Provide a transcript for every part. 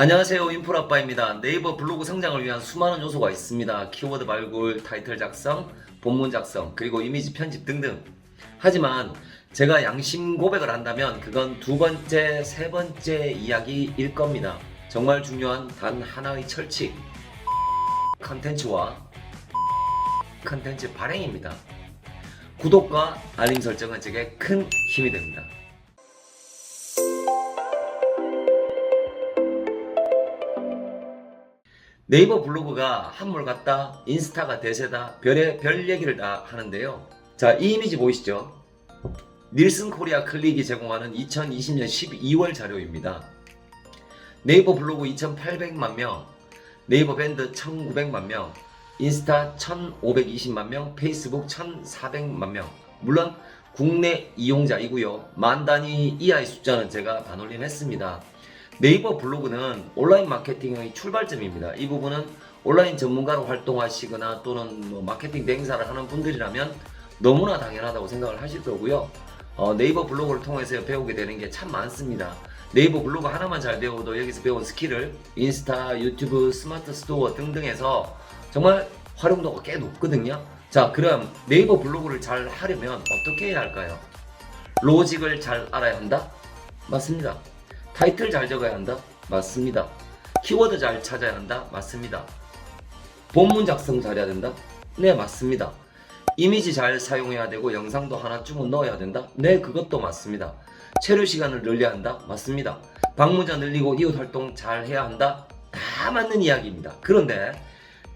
안녕하세요 인프라빠입니다. 네이버 블로그 성장을 위한 수많은 요소가 있습니다. 키워드 발굴, 타이틀 작성, 본문 작성, 그리고 이미지 편집 등등. 하지만 제가 양심 고백을 한다면 그건 두 번째, 세 번째 이야기일 겁니다. 정말 중요한 단 하나의 철칙. 컨텐츠와 컨텐츠 발행입니다. 구독과 알림 설정은 제게 큰 힘이 됩니다 네이버 블로그가 한물 같다, 인스타가 대세다, 별의 별 얘기를 다 하는데요. 자, 이 이미지 보이시죠? 닐슨 코리아 클릭이 제공하는 2020년 12월 자료입니다. 네이버 블로그 2,800만 명, 네이버 밴드 1,900만 명, 인스타 1,520만 명, 페이스북 1,400만 명. 물론 국내 이용자이고요. 만 단위 이하의 숫자는 제가 반올림했습니다. 네이버 블로그는 온라인 마케팅의 출발점입니다. 이 부분은 온라인 전문가로 활동하시거나 또는 뭐 마케팅 대행사를 하는 분들이라면 너무나 당연하다고 생각을 하실 거고요. 어, 네이버 블로그를 통해서 배우게 되는 게 참 많습니다. 네이버 블로그 하나만 잘 배워도 여기서 배운 스킬을 인스타, 유튜브, 스마트 스토어 등등에서 정말 활용도가 꽤 높거든요. 자, 그럼 네이버 블로그를 잘 하려면 어떻게 해야 할까요? 로직을 잘 알아야 한다? 맞습니다. 타이틀 잘 적어야 한다? 맞습니다. 키워드 잘 찾아야 한다? 맞습니다. 본문 작성 잘해야 된다? 네, 맞습니다. 이미지 잘 사용해야 되고 영상도 하나쯤은 넣어야 된다? 네, 그것도 맞습니다. 체류 시간을 늘려야 한다? 맞습니다. 방문자 늘리고 이웃 활동 잘 해야 한다? 다 맞는 이야기입니다. 그런데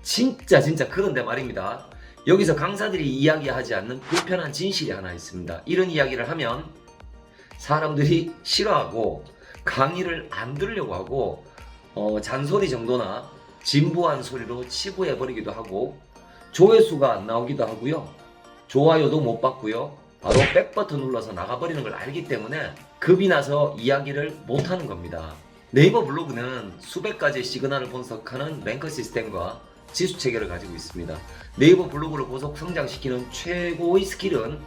진짜 진짜 그런데 말입니다. 여기서 강사들이 이야기하지 않는 불편한 진실이 하나 있습니다. 이런 이야기를 하면 사람들이 싫어하고 강의를 안 들으려고 하고 어, 잔소리 정도나 진부한 소리로 치부해 버리기도 하고 조회수가 안 나오기도 하고요. 좋아요도 못 받고요. 바로 백 버튼 눌러서 나가버리는 걸 알기 때문에 급이 나서 이야기를 못 하는 겁니다. 네이버 블로그는 수백 가지 시그널을 분석하는 랭커 시스템과 지수 체계를 가지고 있습니다. 네이버 블로그를 고속 성장시키는 최고의 스킬은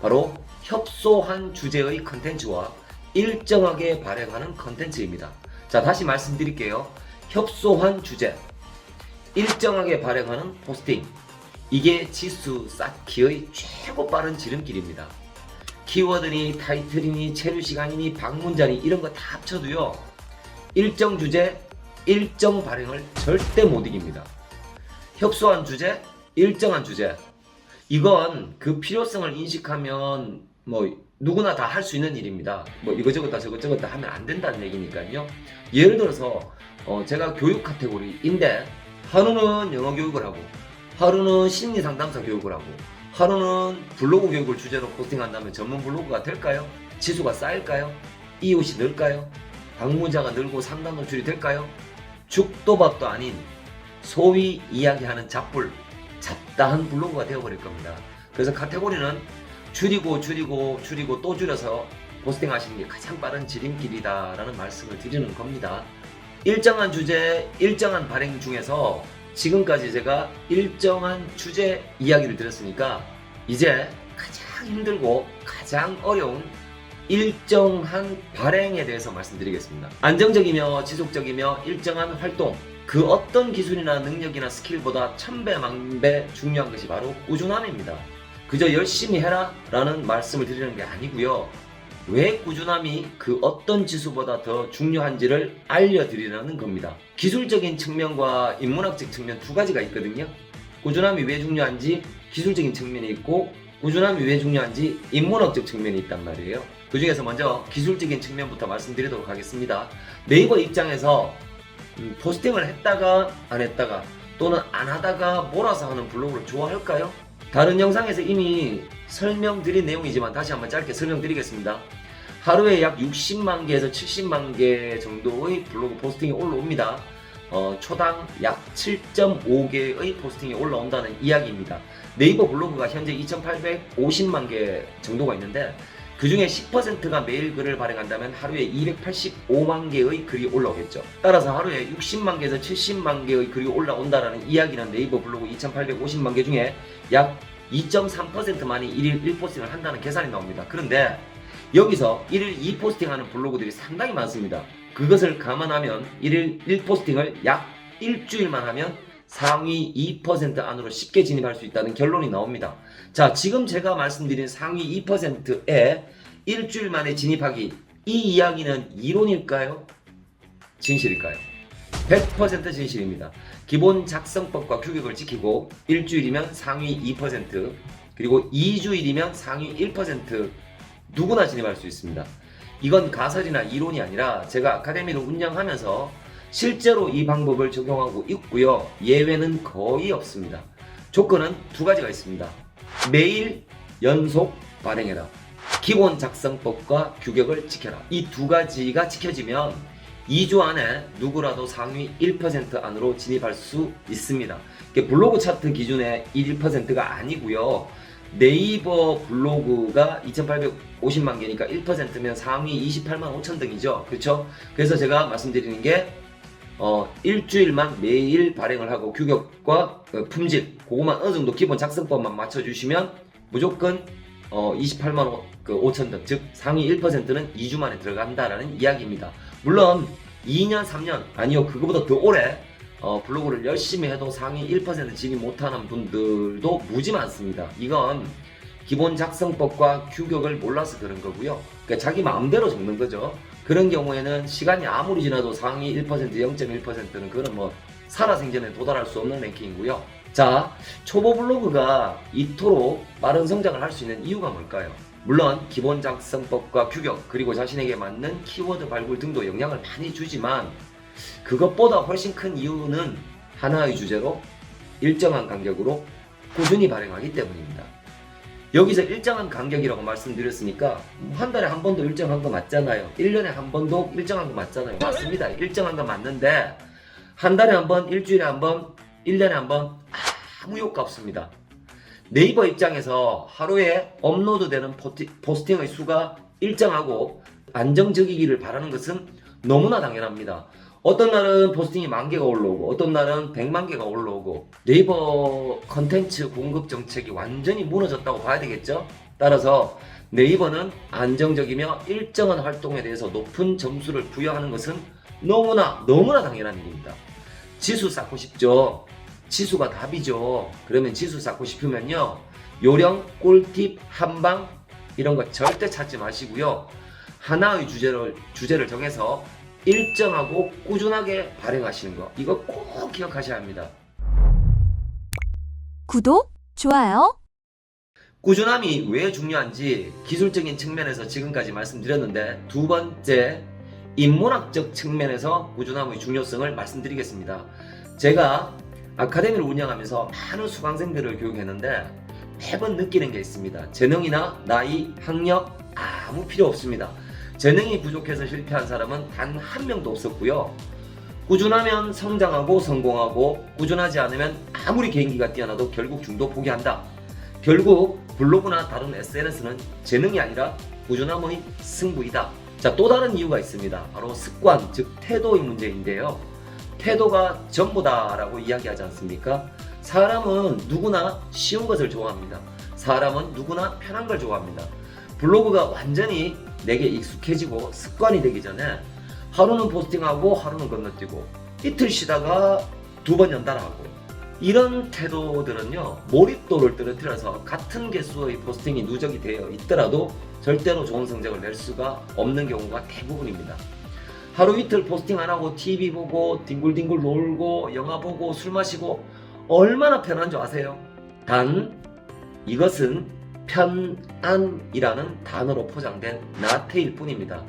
바로 협소한 주제의 컨텐츠와 일정하게 발행하는 컨텐츠입니다. 자, 다시 말씀드릴게요. 협소한 주제, 일정하게 발행하는 포스팅. 이게 지수 쌓기의 최고 빠른 지름길입니다. 키워드니 타이틀이니 체류 시간이니 방문자니 이런 거 다 합쳐도요. 일정 주제, 일정 발행을 절대 못 이깁니다. 협소한 주제, 일정한 주제. 이건 그 필요성을 인식하면 뭐 누구나 다 할 수 있는 일입니다. 뭐 이거저것 다 저것저것 다 하면 안 된다는 얘기니까요. 예를 들어서 어 제가 교육 카테고리인데 하루는 영어 교육을 하고 하루는 심리 상담사 교육을 하고 하루는 블로그 교육을 주제로 포스팅한다면 전문 블로그가 될까요? 지수가 쌓일까요? 이웃이 늘까요? 방문자가 늘고 상담 노출이 될까요? 죽도 밥도 아닌 소위 이야기하는 잡불, 잡다한 블로그가 되어버릴 겁니다. 그래서 카테고리는 줄이고 줄이고 줄이고 또 줄여서 포스팅 하시는 게 가장 빠른 지름길이다라는 말씀을 드리는 겁니다. 일정한 주제, 일정한 발행 중에서 지금까지 제가 일정한 주제 이야기를 드렸으니까 이제 가장 힘들고 가장 어려운 일정한 발행에 대해서 말씀드리겠습니다. 안정적이며 지속적이며 일정한 활동 그 어떤 기술이나 능력이나 스킬보다 천배 만배 중요한 것이 바로 꾸준함입니다. 그저 열심히 해라 라는 말씀을 드리는 게 아니고요. 왜 꾸준함이 그 어떤 지수보다 더 중요한지를 알려드리려는 겁니다. 기술적인 측면과 인문학적 측면 두 가지가 있거든요. 꾸준함이 왜 중요한지 기술적인 측면이 있고 꾸준함이 왜 중요한지 인문학적 측면이 있단 말이에요. 그 중에서 먼저 기술적인 측면부터 말씀드리도록 하겠습니다. 네이버 입장에서 음, 포스팅을 했다가 안 했다가 또는 안 하다가 몰아서 하는 블로그를 좋아할까요? 다른 영상에서 이미 설명드린 내용이지만 다시 한번 짧게 설명드리겠습니다. 하루에 약 60만 개에서 70만 개 정도의 블로그 포스팅이 올라옵니다. 어, 초당 약 7.5개의 포스팅이 올라온다는 이야기입니다. 네이버 블로그가 현재 2,850만 개 정도가 있는데 그 중에 10%가 매일 글을 발행한다면 하루에 285만 개의 글이 올라오겠죠. 따라서 하루에 60만 개에서 70만 개의 글이 올라온다라는 이야기는 네이버 블로그 2,850만 개 중에 약 2.3%만이 1일 1포스팅을 한다는 계산이 나옵니다. 그런데 여기서 1일 2포스팅 하는 블로그들이 상당히 많습니다. 그것을 감안하면 1일 1포스팅을 약 일주일만 하면 상위 2% 안으로 쉽게 진입할 수 있다는 결론이 나옵니다. 자, 지금 제가 말씀드린 상위 2%에 일주일 만에 진입하기 이 이야기는 이론일까요? 진실일까요? 100% 진실입니다. 기본 작성법과 규격을 지키고 일주일이면 상위 2% 그리고 2주일이면 상위 1% 누구나 진입할 수 있습니다. 이건 가설이나 이론이 아니라 제가 아카데미를 운영하면서 실제로 이 방법을 적용하고 있고요. 예외는 거의 없습니다. 조건은 두 가지가 있습니다. 매일 연속 발행해라. 기본 작성법과 규격을 지켜라. 이 두 가지가 지켜지면 2주 안에 누구라도 상위 1% 안으로 진입할 수 있습니다. 블로그 차트 기준의 1%가 아니고요. 네이버 블로그가 2,850만 개니까 1%면 상위 28만 5천 등이죠. 그렇죠? 그래서 제가 말씀드리는 게 어, 일주일만 매일 발행을 하고 규격과 그 품질 그거만 어느 정도 기본 작성법만 맞춰주시면 무조건 어, 28만 5, 그 5천 등, 즉 상위 1%는 2주 만에 들어간다라는 이야기입니다. 물론 2년, 3년 아니요 그거보다 더 오래 어, 블로그를 열심히 해도 상위 1% 진입 못하는 분들도 무지 많습니다. 이건 기본 작성법과 규격을 몰라서 그런 거고요. 그러니까 자기 마음대로 적는 거죠. 그런 경우에는 시간이 아무리 지나도 상위 1%, 0.1%는 그건 뭐 살아생전에 도달할 수 없는 랭킹이고요. 자, 초보 블로그가 이토록 빠른 성장을 할 수 있는 이유가 뭘까요? 물론 기본 작성법과 규격 그리고 자신에게 맞는 키워드 발굴 등도 영향을 많이 주지만 그것보다 훨씬 큰 이유는 하나의 주제로 일정한 간격으로 꾸준히 발행하기 때문입니다. 여기서 일정한 간격이라고 말씀드렸으니까 한 달에 한 번도 일정한 거 맞잖아요. 1년에 한 번도 일정한 거 맞잖아요. 맞습니다. 일정한 거 맞는데 한 달에 한 번, 일주일에 한 번, 1년에 한 번 아무 효과 없습니다. 네이버 입장에서 하루에 업로드되는 포스팅의 수가 일정하고 안정적이기를 바라는 것은 너무나 당연합니다. 어떤 날은 포스팅이 만 개가 올라오고 어떤 날은 100만 개가 올라오고 네이버 컨텐츠 공급 정책이 완전히 무너졌다고 봐야 되겠죠? 따라서 네이버는 안정적이며 일정한 활동에 대해서 높은 점수를 부여하는 것은 너무나 너무나 당연한 일입니다. 지수 쌓고 싶죠? 지수가 답이죠. 그러면 지수 쌓고 싶으면요. 요령, 꿀팁, 한방 이런 거 절대 찾지 마시고요. 하나의 주제를 주제를 정해서 일정하고 꾸준하게 발행하시는 거 이거 꼭 기억하셔야 합니다. 구독, 좋아요. 꾸준함이 왜 중요한지 기술적인 측면에서 지금까지 말씀드렸는데 두 번째 인문학적 측면에서 꾸준함의 중요성을 말씀드리겠습니다. 제가 아카데미를 운영하면서 많은 수강생들을 교육했는데 매번 느끼는 게 있습니다. 재능이나 나이, 학력 아무 필요 없습니다. 재능이 부족해서 실패한 사람은 단 한 명도 없었고요. 꾸준하면 성장하고 성공하고 꾸준하지 않으면 아무리 개인기가 뛰어나도 결국 중도 포기한다. 결국 블로그나 다른 SNS는 재능이 아니라 꾸준함의 승부이다. 자, 또 다른 이유가 있습니다. 바로 습관, 즉 태도의 문제인데요. 태도가 전부다라고 이야기하지 않습니까? 사람은 누구나 쉬운 것을 좋아합니다. 사람은 누구나 편한 걸 좋아합니다. 블로그가 완전히 내게 익숙해지고 습관이 되기 전에 하루는 포스팅하고 하루는 건너뛰고 이틀 쉬다가 두 번 연달아 하고 이런 태도들은요 몰입도를 떨어뜨려서 같은 개수의 포스팅이 누적이 되어 있더라도 절대로 좋은 성적을 낼 수가 없는 경우가 대부분입니다. 하루 이틀 포스팅 안 하고 TV 보고 뒹굴뒹굴 놀고 영화 보고 술 마시고 얼마나 편한 줄 아세요? 단 이것은 편안이라는 단어로 포장된 나태일 뿐입니다.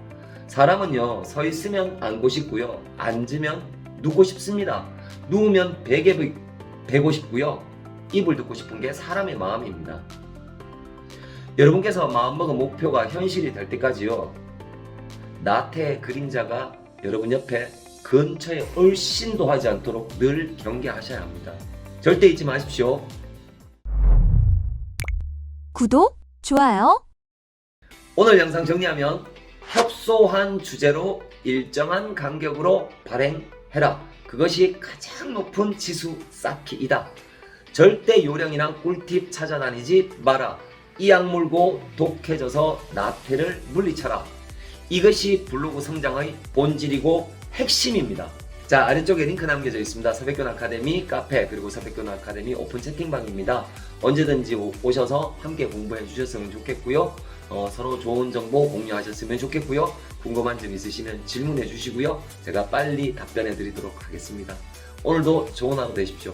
사람은요 서 있으면 앉고 싶고요 앉으면 눕고 싶습니다. 누우면 베개 베고 싶고요 입을 듣고 싶은 게 사람의 마음입니다. 여러분께서 마음먹은 목표가 현실이 될 때까지요 나태의 그림자가 여러분 옆에 근처에 얼씬도 하지 않도록 늘 경계하셔야 합니다. 절대 잊지 마십시오. 구독, 좋아요. 오늘 영상 정리하면 협소한 주제로 일정한 간격으로 발행해라. 그것이 가장 높은 지수 쌓기이다. 절대 요령이랑 꿀팁 찾아다니지 마라. 이 악 물고 독해져서 나태를 물리쳐라. 이것이 블로그 성장의 본질이고 핵심입니다. 자 아래쪽에 링크 남겨져 있습니다. 서백균 아카데미 카페 그리고 서백균 아카데미 오픈 채팅방입니다. 언제든지 오- 오셔서 함께 공부해 주셨으면 좋겠고요. 어, 서로 좋은 정보 공유하셨으면 좋겠고요. 궁금한 점 있으시면 질문해 주시고요. 제가 빨리 답변해 드리도록 하겠습니다. 오늘도 좋은 하루 되십시오.